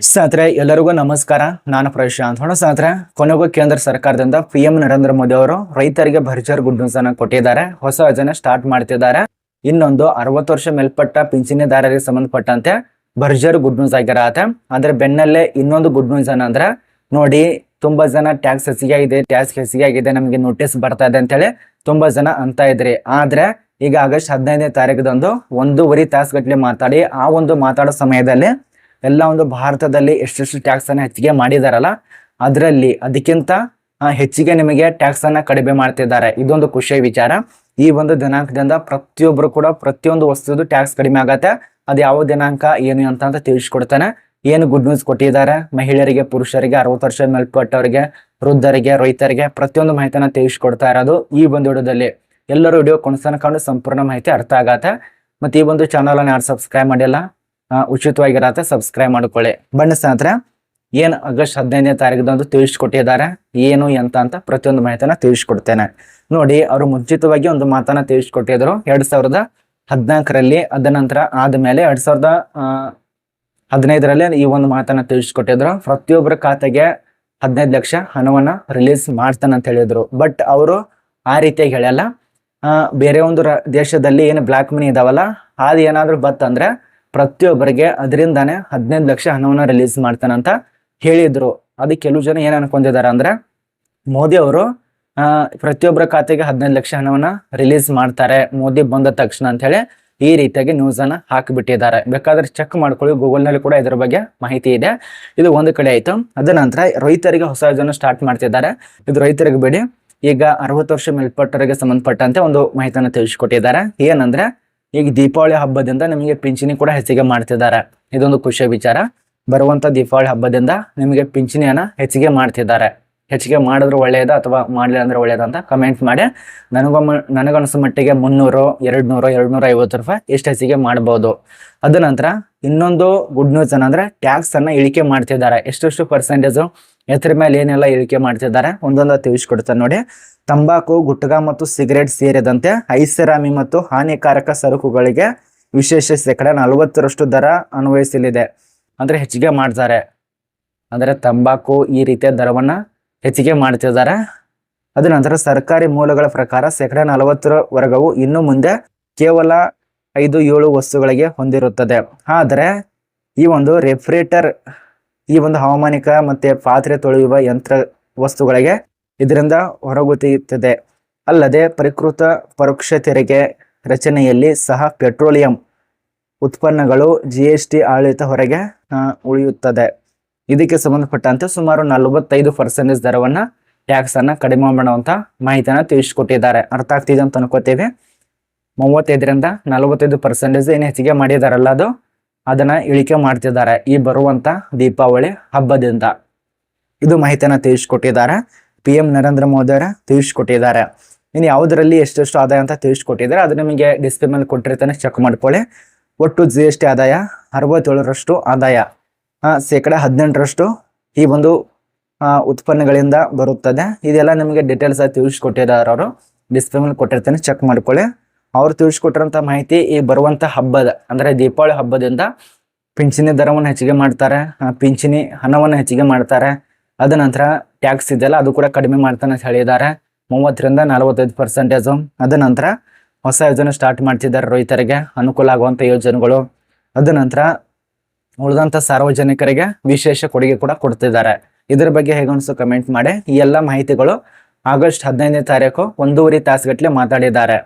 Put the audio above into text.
ಸ್ನೇಹಿತರೆ, ಎಲ್ಲರಿಗೂ ನಮಸ್ಕಾರ. ನಾನು ಪ್ರಶಾಂತ್. ಹೊಣ ಸ್ನೇಹಿತರೆ, ಕೊನೆಗೂ ಕೇಂದ್ರ ಸರ್ಕಾರದಿಂದ ಪಿ ಎಂ ನರೇಂದ್ರ ಮೋದಿ ಅವರು ರೈತರಿಗೆ ಭರ್ಜರ್ ಗುಡ್ ನ್ಯೂಸ್ ಅನ್ನ ಕೊಟ್ಟಿದ್ದಾರೆ. ಹೊಸ ಯೋಜನೆ ಸ್ಟಾರ್ಟ್ ಮಾಡ್ತಿದ್ದಾರೆ. ಇನ್ನೊಂದು ಅರವತ್ತು ವರ್ಷ ಮೇಲ್ಪಟ್ಟ ಪಿಂಚಣಿದಾರರಿಗೆ ಸಂಬಂಧಪಟ್ಟಂತೆ ಭರ್ಜರ್ ಗುಡ್ ನ್ಯೂಸ್ ಆಗಿರತ್ತೆ. ಅದ್ರ ಬೆನ್ನಲ್ಲೇ ಇನ್ನೊಂದು ಗುಡ್ ನ್ಯೂಸ್ ಏನಂದ್ರೆ ನೋಡಿ, ತುಂಬಾ ಜನ ಟ್ಯಾಕ್ಸ್ ಹೆಸಿಗೆ ಆಗಿದೆ ಟ್ಯಾಕ್ಸ್ ಹೆಚ್ಚಿಗೆ ಆಗಿದೆ ನಮಗೆ ನೋಟಿಸ್ ಬರ್ತಾ ಇದೆ ಅಂತೇಳಿ ತುಂಬಾ ಜನ ಅಂತ ಇದ್ರಿ. ಆದ್ರೆ, ಈಗ ಆಗಸ್ಟ್ ಹದಿನೈದನೇ ತಾರೀಕದಂದು ಒಂದೂವರೆ ತಾಸುಗಟ್ಲೆ ಮಾತಾಡಿ, ಆ ಒಂದು ಮಾತಾಡೋ ಸಮಯದಲ್ಲಿ ಎಲ್ಲ ಒಂದು ಭಾರತದಲ್ಲಿ ಎಷ್ಟೆಷ್ಟು ಟ್ಯಾಕ್ಸ್ ಅನ್ನ ಹೆಚ್ಚಿಗೆ ಮಾಡಿದಾರಲ್ಲ, ಅದರಲ್ಲಿ ಅದಕ್ಕಿಂತ ಹೆಚ್ಚಿಗೆ ನಿಮಗೆ ಟ್ಯಾಕ್ಸ್ ಅನ್ನ ಕಡಿಮೆ ಮಾಡ್ತಿದ್ದಾರೆ. ಇದೊಂದು ಖುಷಿಯ ವಿಚಾರ. ಈ ಒಂದು ದಿನಾಂಕದಿಂದ ಪ್ರತಿಯೊಬ್ಬರು ಕೂಡ ಪ್ರತಿಯೊಂದು ವಸ್ತುದು ಟ್ಯಾಕ್ಸ್ ಕಡಿಮೆ ಆಗತ್ತೆ. ಅದು ಯಾವ ದಿನಾಂಕ, ಏನು ಅಂತ ಅಂತ ತಿಳಿಸ್ಕೊಡ್ತಾನೆ. ಏನು ಗುಡ್ ನ್ಯೂಸ್ ಕೊಟ್ಟಿದ್ದಾರೆ? ಮಹಿಳೆಯರಿಗೆ, ಪುರುಷರಿಗೆ, ಅರವತ್ತು ವರ್ಷ ಮೇಲ್ಪಟ್ಟವರಿಗೆ, ವೃದ್ಧರಿಗೆ, ರೈತರಿಗೆ ಪ್ರತಿಯೊಂದು ಮಾಹಿತಿನ ತಿಳಿಸ್ಕೊಡ್ತಾ ಇರೋದು ಈ ಒಂದು ವಿಡಿಯೋದಲ್ಲಿ. ಎಲ್ಲರೂ ವಿಡಿಯೋ ಕಂಡು ಸಂಪೂರ್ಣ ಮಾಹಿತಿ ಅರ್ಥ ಆಗತ್ತೆ. ಮತ್ತೆ ಈ ಒಂದು ಚಾನಲ್ ಅನ್ನ ಯಾರು ಸಬ್ಸ್ಕ್ರೈಬ್ ಮಾಡಿಲ್ಲ ಉಚಿತವಾಗಿರತ್ತೆ. ಸಬ್ಸ್ಕ್ರೈಬ್ ಮಾಡ್ಕೊಳ್ಳಿ. ಬಣ್ಣ ಸ್ನೇಹಿತರೆ, ಏನು ಆಗಸ್ಟ್ ಹದಿನೈದನೇ ತಾರೀಕದಂದು ತಿಳಿಸ್ಕೊಟ್ಟಿದ್ದಾರೆ, ಏನು, ಎಂತ ಅಂತ ಪ್ರತಿಯೊಂದು ಮಾಹಿತಿನ ತಿಳಿಸ್ಕೊಡ್ತೇನೆ. ನೋಡಿ, ಅವರು ಮುಂಚಿತವಾಗಿ ಒಂದು ಮಾತನ್ನ ತಿಳಿಸ್ಕೊಟ್ಟಿದ್ರು. ಎರಡ್ ಸಾವಿರದ ಹದಿನಾಲ್ಕರಲ್ಲಿ ಅದ ನಂತರ ಆದ್ಮೇಲೆ ಎರಡ್ ಸಾವಿರದ ಹದಿನೈದರಲ್ಲಿ ಈ ಒಂದು ಮಾತನ್ನ ತಿಳಿಸ್ಕೊಟ್ಟಿದ್ರು. ಪ್ರತಿಯೊಬ್ಬರ ಖಾತೆಗೆ ಹದಿನೈದು ಲಕ್ಷ ಹಣವನ್ನ ರಿಲೀಸ್ ಮಾಡ್ತಾನೆ ಅಂತ ಹೇಳಿದ್ರು. ಬಟ್ ಅವರು ಆ ರೀತಿಯಾಗಿ ಹೇಳಲ್ಲ ಬೇರೆ ಒಂದು ದೇಶದಲ್ಲಿ ಏನು ಬ್ಲಾಕ್ ಮನಿ ಇದಾವಲ್ಲ, ಅದು ಏನಾದರೂ ಬತ್ತಂದ್ರೆ ಪ್ರತಿಯೊಬ್ಬರಿಗೆ ಅದರಿಂದಾನೆ ಹದಿನೈದು ಲಕ್ಷ ಹಣವನ್ನ ರಿಲೀಸ್ ಮಾಡ್ತಾನಂತ ಹೇಳಿದ್ರು. ಅದಕ್ಕೆ ಕೆಲವು ಜನ ಏನ್ ಅನ್ಕೊಂಡಿದ್ದಾರೆ ಅಂದ್ರೆ, ಮೋದಿ ಅವರು ಪ್ರತಿಯೊಬ್ಬರ ಖಾತೆಗೆ ಹದಿನೈದು ಲಕ್ಷ ಹಣವನ್ನ ರಿಲೀಸ್ ಮಾಡ್ತಾರೆ. ಮೋದಿ ಬಂದ ತಕ್ಷಣ ಅಂತ ಹೇಳಿ ಈ ರೀತಿಯಾಗಿ ನ್ಯೂಸ್ ಅನ್ನ ಹಾಕಿಬಿಟ್ಟಿದ್ದಾರೆ. ಬೇಕಾದ್ರೆ ಚೆಕ್ ಮಾಡ್ಕೊಳ್ಳಿ ಗೂಗಲ್ನಲ್ಲಿ ಕೂಡ ಇದರ ಬಗ್ಗೆ ಮಾಹಿತಿ ಇದೆ. ಇದು ಒಂದು ಕಡೆ ಆಯ್ತು. ಅದ ನಂತರ ರೈತರಿಗೆ ಹೊಸ ಯೋಜನೆ ಸ್ಟಾರ್ಟ್ ಮಾಡ್ತಿದ್ದಾರೆ. ಇದು ರೈತರಿಗೆ ಬಿಡಿ. ಈಗ ಅರವತ್ತು ವರ್ಷ ಮೇಲ್ಪಟ್ಟರಿಗೆ ಸಂಬಂಧಪಟ್ಟಂತೆ ಒಂದು ಮಾಹಿತಿಯನ್ನು ತಿಳಿಸ್ಕೊಟ್ಟಿದ್ದಾರೆ. ಏನಂದ್ರೆ ಈಗ ದೀಪಾವಳಿ ಹಬ್ಬದಿಂದ ನಿಮಗೆ ಪಿಂಚಣಿ ಕೂಡ ಹೆಚ್ಚಿಗೆ ಮಾಡ್ತಿದ್ದಾರೆ. ಇದೊಂದು ಖುಷಿಯ ವಿಚಾರ. ಬರುವಂತ ದೀಪಾವಳಿ ಹಬ್ಬದಿಂದ ನಿಮಗೆ ಪಿಂಚಣಿಯನ್ನ ಹೆಚ್ಚಿಗೆ ಮಾಡ್ತಿದ್ದಾರೆ. ಹೆಚ್ಚಿಗೆ ಮಾಡಿದ್ರೆ ಒಳ್ಳೆಯದ ಅಥವಾ ಮಾಡಲಿಲ್ಲ ಅಂದ್ರೆ ಒಳ್ಳೆಯದ ಅಂತ ಕಮೆಂಟ್ ಮಾಡಿ. ನನಗೊಮ್ಮ ನನಗನ್ಸೋ ಮಟ್ಟಿಗೆ ಮುನ್ನೂರು ಎರಡು ನೂರು ಎರಡು ನೂರ ಐವತ್ತು ರೂಪಾಯಿ ಎಷ್ಟು ಹೆಚ್ಚಿಗೆ ಮಾಡ್ಬೋದು. ಅದ ನಂತರ ಇನ್ನೊಂದು ಗುಡ್ ನ್ಯೂಸ್ ಏನಂದ್ರೆ ಟ್ಯಾಕ್ಸ್ ಅನ್ನ ಇಳಿಕೆ ಮಾಡ್ತಿದ್ದಾರೆ. ಎಷ್ಟೆಷ್ಟು ಪರ್ಸೆಂಟೇಜು ಎತ್ತರ ಮೇಲೆ ಏನೆಲ್ಲ ಇಳಿಕೆ ಮಾಡ್ತಿದ್ದಾರೆ, ಒಂದೊಂದು ತಿಳಿಸ್ಕೊಡ್ತಾರೆ ನೋಡಿ. ತಂಬಾಕು, ಗುಟ್ಕ ಮತ್ತು ಸಿಗರೇಟ್ ಸೇರಿದಂತೆ ಐಸರಾಮಿ ಮತ್ತು ಹಾನಿಕಾರಕ ಸರಕುಗಳಿಗೆ ವಿಶೇಷ ಶೇಕಡ ನಲವತ್ತರಷ್ಟು ದರ ಅನ್ವಯಿಸಲಿದೆ. ಅಂದ್ರೆ ಹೆಚ್ಚಿಗೆ ಮಾಡ್ತಾರೆ. ಅಂದ್ರೆ ತಂಬಾಕು ಈ ರೀತಿಯ ದರವನ್ನ ಹೆಚ್ಚಿಗೆ ಮಾಡ್ತಿದ್ದಾರೆ. ಅದ ನಂತರ ಸರ್ಕಾರಿ ಮೂಲಗಳ ಪ್ರಕಾರ ಶೇಕಡ ನಲವತ್ತರ ವರ್ಗವು ಇನ್ನು ಮುಂದೆ ಕೇವಲ ಐದು ಏಳು ವಸ್ತುಗಳಿಗೆ ಹೊಂದಿರುತ್ತದೆ. ಆದರೆ ಈ ಒಂದು ರೆಫ್ರಿಜರೇಟರ್ ಈ ಒಂದು ಹವಾಮಾನಿಕ ಮತ್ತೆ ಪಾತ್ರೆ ತೊಳೆಯುವ ಯಂತ್ರ ವಸ್ತುಗಳಿಗೆ ಇದರಿಂದ ಹೊರಗುತ್ತಿದೆ ಅಲ್ಲದೆ ಪರಿಕೃತ ಪರೋಕ್ಷ ತೆರಿಗೆ ರಚನೆಯಲ್ಲಿ ಸಹ ಪೆಟ್ರೋಲಿಯಂ ಉತ್ಪನ್ನಗಳು ಜಿ ಎಸ್ ಟಿ ಆಡಳಿತ ಹೊರಗೆ ಉಳಿಯುತ್ತದೆ. ಇದಕ್ಕೆ ಸಂಬಂಧಪಟ್ಟಂತೆ ಸುಮಾರು ನಲವತ್ತೈದು ಪರ್ಸೆಂಟೇಜ್ ದರವನ್ನು ಟ್ಯಾಕ್ಸ್ ಅನ್ನ ಕಡಿಮೆ ಮಾಡುವಂತ ಮಾಹಿತಿಯನ್ನು ತಿಳಿಸಿಕೊಟ್ಟಿದ್ದಾರೆ. ಅರ್ಥ ಆಗ್ತಿದೆ ಅಂತ ಅನ್ಕೋತೇವೆ. ಮೂವತ್ತೈದರಿಂದ ನಲವತ್ತೈದು ಪರ್ಸೆಂಟೇಜ್ ಏನು ಹೆಚ್ಚಿಗೆ ಮಾಡಿದಾರಲ್ಲ ಅದು? ಅದನ್ನ ಇಳಿಕೆ ಮಾಡ್ತಿದ್ದಾರೆ. ಈ ಬರುವಂತ ದೀಪಾವಳಿ ಹಬ್ಬದಿಂದ. ಇದು ಮಾಹಿತಿಯನ್ನ ತಿಳಿಸ್ಕೊಟ್ಟಿದ್ದಾರೆ. ಪಿ ಎಂ ನರೇಂದ್ರ ಮೋದಿ ಅವರ ತಿಳಿಸ್ಕೊಟ್ಟಿದ್ದಾರೆ. ಇನ್ನು ಯಾವುದರಲ್ಲಿ ಎಷ್ಟೆಷ್ಟು ಆದಾಯ ಅಂತ ತಿಳಿಸ್ಕೊಟ್ಟಿದ್ದಾರೆ. ಅದು ನಿಮಗೆ ಡಿಸ್ಪ್ಲೇ ಮೇಲೆ ಕೊಟ್ಟಿರ್ತಾನೆ. ಚೆಕ್ ಮಾಡ್ಕೊಳ್ಳಿ. ಒಟ್ಟು ಜಿ ಎಸ್ ಟಿ ಆದಾಯ ಅರವತ್ತೇಳರಷ್ಟು ಆದಾಯ. ಶೇಕಡ ಹದಿನೆಂಟರಷ್ಟು ಈ ಒಂದು ಉತ್ಪನ್ನಗಳಿಂದ ಬರುತ್ತದೆ. ಇದೆಲ್ಲ ನಿಮಗೆ ಡೀಟೇಲ್ಸ್ ಆಗಿ ತಿಳಿಸ್ಕೊಟ್ಟಿದ್ದಾರೆ ಅವರು. ಡಿಸ್ಪ್ಲೇ ಮೇಲೆ ಕೊಟ್ಟಿರ್ತಾನೆ. ಚೆಕ್ ಮಾಡ್ಕೊಳ್ಳಿ. ಅವ್ರು ತಿಳಿಸ್ಕೊಟ್ಟಿರೋಂಥ ಮಾಹಿತಿ ಈ ಬರುವಂಥ ಹಬ್ಬದ, ಅಂದರೆ ದೀಪಾವಳಿ ಹಬ್ಬದಿಂದ ಪಿಂಚಣಿ ದರವನ್ನು ಹೆಚ್ಚಿಗೆ ಮಾಡ್ತಾರೆ ಪಿಂಚಣಿ ಹಣವನ್ನು ಹೆಚ್ಚಿಗೆ ಮಾಡ್ತಾರೆ. ಅದ ನಂತರ ಟ್ಯಾಕ್ಸ್ ಇದೆಯಲ್ಲ ಅದು ಕೂಡ ಕಡಿಮೆ ಮಾಡ್ತಾನೆ ಅಂತ ಹೇಳಿದ್ದಾರೆ. ಮೂವತ್ತರಿಂದ ನಲವತ್ತೈದು ಪರ್ಸೆಂಟೇಜು ಅದ ನಂತರ ಹೊಸ ಯೋಜನೆ ಸ್ಟಾರ್ಟ್ ಮಾಡ್ತಿದ್ದಾರೆ ರೈತರಿಗೆ, ಅನುಕೂಲ ಆಗುವಂಥ ಯೋಜನೆಗಳು. ಅದ ನಂತರ ಉಳಿದಂಥ ಸಾರ್ವಜನಿಕರಿಗೆ ವಿಶೇಷ ಕೊಡುಗೆ ಕೂಡ ಕೊಡ್ತಿದ್ದಾರೆ. ಇದ್ರ ಬಗ್ಗೆ ಹೇಗೆ ಅನಿಸು ಕಮೆಂಟ್ ಮಾಡಿ. ಈ ಎಲ್ಲ ಮಾಹಿತಿಗಳು ಆಗಸ್ಟ್ ಹದಿನೈದನೇ ತಾರೀಕು ಒಂದೂವರೆ ತಾಸುಗಟ್ಟಲೆ ಮಾತಾಡಿದ್ದಾರೆ.